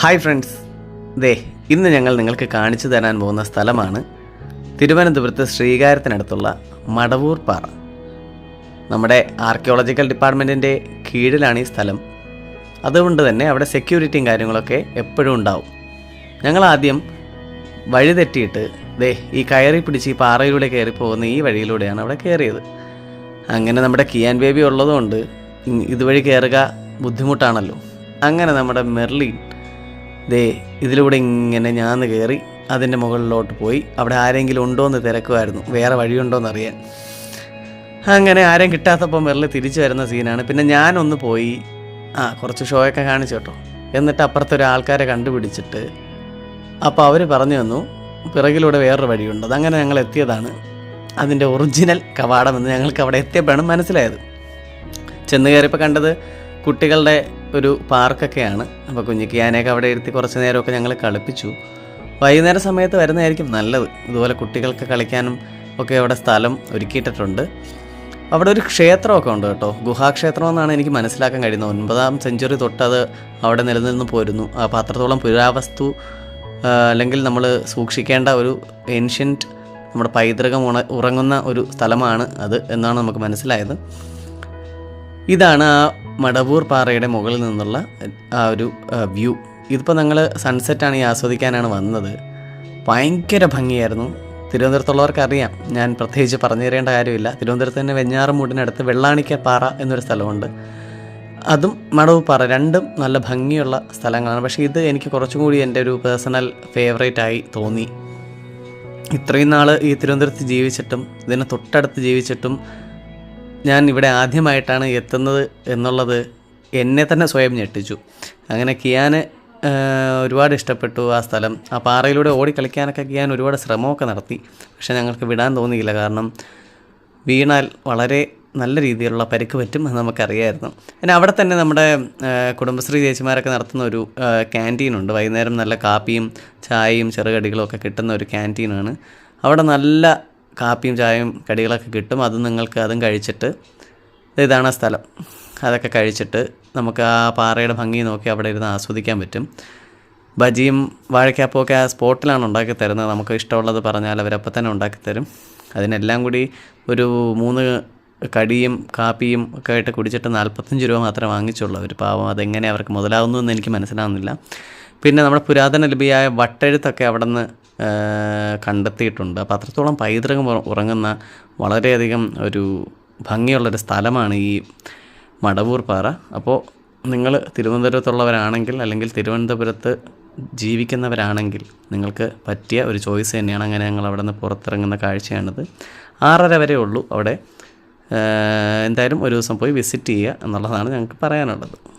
Hi friends. ദേ ഇന്ന് ഞങ്ങൾ നിങ്ങൾക്ക് കാണിച്ചു തരാൻ പോകുന്ന സ്ഥലമാണ് തിരുവനന്തപുരത്ത് ശ്രീകാര്യത്തിനടുത്തുള്ള മടവൂർ പാറ. നമ്മുടെ ആർക്കിയോളജിക്കൽ ഡിപ്പാർട്ട്മെന്റിന്റെ കീഴിലാണ് ഈ സ്ഥലം. അതുകൊണ്ട് തന്നെ അവിടെ സെക്യൂരിറ്റിയും കാര്യങ്ങളൊക്കെ എപ്പോഴും ഉണ്ടാവും. ഞങ്ങൾ ആദ്യം വഴി തെറ്റിയിട്ട് ദേ ഈ കയറി പിടിച്ച് ഈ പാറയിലൂടെ കയറി പോകുന്ന ഈ വഴിയിലൂടെയാണ് അവിടെ കയറിയത്. അങ്ങനെ നമ്മുടെ കിയാൻ ബേബി ഉള്ളതുകൊണ്ട് ഇതുവഴി കയറുക ബുദ്ധിമുട്ടാണല്ലോ. അങ്ങനെ നമ്മുടെ മെർലിൻ ദേ ഇതിലൂടെ ഇങ്ങനെ ഞാൻ കയറി അതിന്റെ മുകളിലോട്ട് പോയി അവിടെ ആരെങ്കിലും ഉണ്ടോ എന്ന് തിരക്കുമായിരുന്നു. വേറെ വഴിയുണ്ടോ അറിയാൻ. അങ്ങനെ ആരെയും കിട്ടാത്തപ്പോൾ മെറിൽ തിരിച്ചു വരുന്ന സീനാണ്. പിന്നെ ഞാനൊന്ന് പോയി ആ കുറച്ച് ഷോയൊക്കെ കാണിച്ചു കേട്ടോ. എന്നിട്ട് അപ്പുറത്തെ ഒരു ആൾക്കാരെ കണ്ടുപിടിച്ചിട്ട് അപ്പോൾ അവർ പറഞ്ഞു തന്നു പിറകിലൂടെ വേറൊരു വഴിയുണ്ട്. അതങ്ങനെ ഞങ്ങൾ എത്തിയതാണ്. അതിന്റെ ഒറിജിനൽ കവാടമെന്ന് ഞങ്ങൾക്ക് അവിടെ എത്തിയപ്പോഴാണ് മനസ്സിലായത്. ചെന്ന് കയറിയപ്പോൾ കണ്ടത് കുട്ടികളുടെ ഒരു പാർക്കൊക്കെയാണ്. അപ്പോൾ കുഞ്ഞിക്കിയാനെയൊക്കെ അവിടെ ഇരുത്തി കുറച്ച് നേരമൊക്കെ ഞങ്ങൾ കളിപ്പിച്ചു. വൈകുന്നേര സമയത്ത് വരുന്നതായിരിക്കും നല്ലത്. ഇതുപോലെ കുട്ടികൾക്ക് കളിക്കാനും ഒക്കെ അവിടെ സ്ഥലം ഒരുക്കിയിട്ടിട്ടുണ്ട്. അവിടെ ഒരു ക്ഷേത്രമൊക്കെ ഉണ്ട് കേട്ടോ. ഗുഹാക്ഷേത്രം എന്നാണ് എനിക്ക് മനസ്സിലാക്കാൻ കഴിയുന്നത്. ഒൻപതാം സെഞ്ചുറി തൊട്ട് അത് അവിടെ നിലനിന്ന് പോരുന്നു. അപ്പോൾ അത്രത്തോളം പുരാവസ്തു അല്ലെങ്കിൽ നമ്മൾ സൂക്ഷിക്കേണ്ട ഒരു ഏൻഷ്യന്റ് നമ്മുടെ പൈതൃകം ഉണ ഉറങ്ങുന്ന ഒരു സ്ഥലമാണ് അത് എന്നാണ് നമുക്ക് മനസ്സിലായത്. ഇതാണ് ആ മടവൂർ പാറയുടെ മുകളിൽ നിന്നുള്ള ആ ഒരു വ്യൂ. ഇതിപ്പോൾ ഞങ്ങൾ സൺസെറ്റാണ് ഈ ആസ്വദിക്കാനാണ് വന്നത്. ഭയങ്കര ഭംഗിയായിരുന്നു. തിരുവനന്തപുരത്തുള്ളവർക്ക് അറിയാം ഞാൻ പ്രത്യേകിച്ച് പറഞ്ഞു തരേണ്ട കാര്യമില്ല. തിരുവനന്തപുരത്ത് തന്നെ വെഞ്ഞാറമൂടിനടുത്ത് വെള്ളാണിക്ക പാറ എന്നൊരു സ്ഥലമുണ്ട്. അതും മടവൂർ പാറ. രണ്ടും നല്ല ഭംഗിയുള്ള സ്ഥലങ്ങളാണ്. പക്ഷേ ഇത് എനിക്ക് കുറച്ചും കൂടി എന്റെ ഒരു പേഴ്സണൽ ഫേവറേറ്റ് ആയി തോന്നി. ഇത്രയും നാൾ ഈ തിരുവനന്തപുരത്ത് ജീവിച്ചിട്ടും ഇതിന് തൊട്ടടുത്ത് ജീവിച്ചിട്ടും ഞാൻ ഇവിടെ ആദ്യമായിട്ടാണ് എത്തുന്നത് എന്നുള്ളത് എന്നെ തന്നെ സ്വയം ഞെട്ടിച്ചു. അങ്ങനെ കിയാന് ഒരുപാട് ഇഷ്ടപ്പെട്ടു ആ സ്ഥലം. ആ പാറയിലൂടെ ഓടി കളിക്കാനൊക്കെ കിയാൻ ഒരുപാട് ശ്രമമൊക്കെ നടത്തി. പക്ഷേ ഞങ്ങൾക്ക് വിടാൻ തോന്നിയില്ല. കാരണം വീണാൽ വളരെ നല്ല രീതിയിലുള്ള പരിക്ക് പറ്റും എന്ന് നമുക്കറിയായിരുന്നു. പിന്നെ അവിടെ തന്നെ നമ്മുടെ കുടുംബശ്രീ ചേച്ചിമാരൊക്കെ നടത്തുന്ന ഒരു ക്യാന്റീനുണ്ട് വൈകുന്നേരം നല്ല കാപ്പിയും ചായയും ചെറുകടികളും ഒക്കെ കിട്ടുന്ന ഒരു ക്യാന്റീനാണ് അവിടെ നല്ല കാപ്പിയും ചായയും കടികളൊക്കെ കിട്ടും. അത് നിങ്ങൾക്ക് അതും കഴിച്ചിട്ട് ഇതാണ് ആ സ്ഥലം. അതൊക്കെ കഴിച്ചിട്ട് നമുക്ക് ആ പാറയുടെ ഭംഗി നോക്കി അവിടെ ഇരുന്ന് ആസ്വദിക്കാൻ പറ്റും. ബജിയും വാഴക്കാപ്പും ഒക്കെ ആ സ്പോട്ടിലാണ് ഉണ്ടാക്കി തരുന്നത്. നമുക്ക് ഇഷ്ടമുള്ളത് പറഞ്ഞാൽ അവരപ്പം തന്നെ ഉണ്ടാക്കി തരും. അതിനെല്ലാം കൂടി ഒരു മൂന്ന് കടിയും കാപ്പിയും ഒക്കെ ആയിട്ട് കുടിച്ചിട്ട് നാൽപ്പത്തഞ്ച് രൂപ മാത്രമേ വാങ്ങിച്ചുള്ളൂ. ഒരു പാവം അതെങ്ങനെ അവർക്ക് മുതലാവുന്നു എന്ന് എനിക്ക് മനസ്സിലാവുന്നില്ല. പിന്നെ നമ്മുടെ പുരാതന ലിപിയായ വട്ടെഴുത്തൊക്കെ അവിടെ നിന്ന് കണ്ടെത്തിയിട്ടുണ്ട്. അപ്പോൾ അത്രത്തോളം പൈതൃകം ഉറ- ഉറങ്ങുന്ന വളരെയധികം ഒരു ഭംഗിയുള്ളൊരു സ്ഥലമാണ് ഈ മടവൂർ പാറ. അപ്പോൾ നിങ്ങൾ തിരുവനന്തപുരത്തുള്ളവരാണെങ്കിൽ അല്ലെങ്കിൽ തിരുവനന്തപുരത്ത് ജീവിക്കുന്നവരാണെങ്കിൽ നിങ്ങൾക്ക് പറ്റിയ ഒരു ചോയ്സ് തന്നെയാണ് അങ്ങനെ ഞങ്ങൾ അവിടെ നിന്ന് പുറത്തിറങ്ങുന്ന കാഴ്ചയാണിത്. ആറര വരെ ഉള്ളൂ അവിടെ. എന്തായാലും ഒരു ദിവസം പോയി വിസിറ്റ് ചെയ്യുക എന്നുള്ളതാണ് ഞങ്ങൾക്ക് പറയാനുള്ളത്.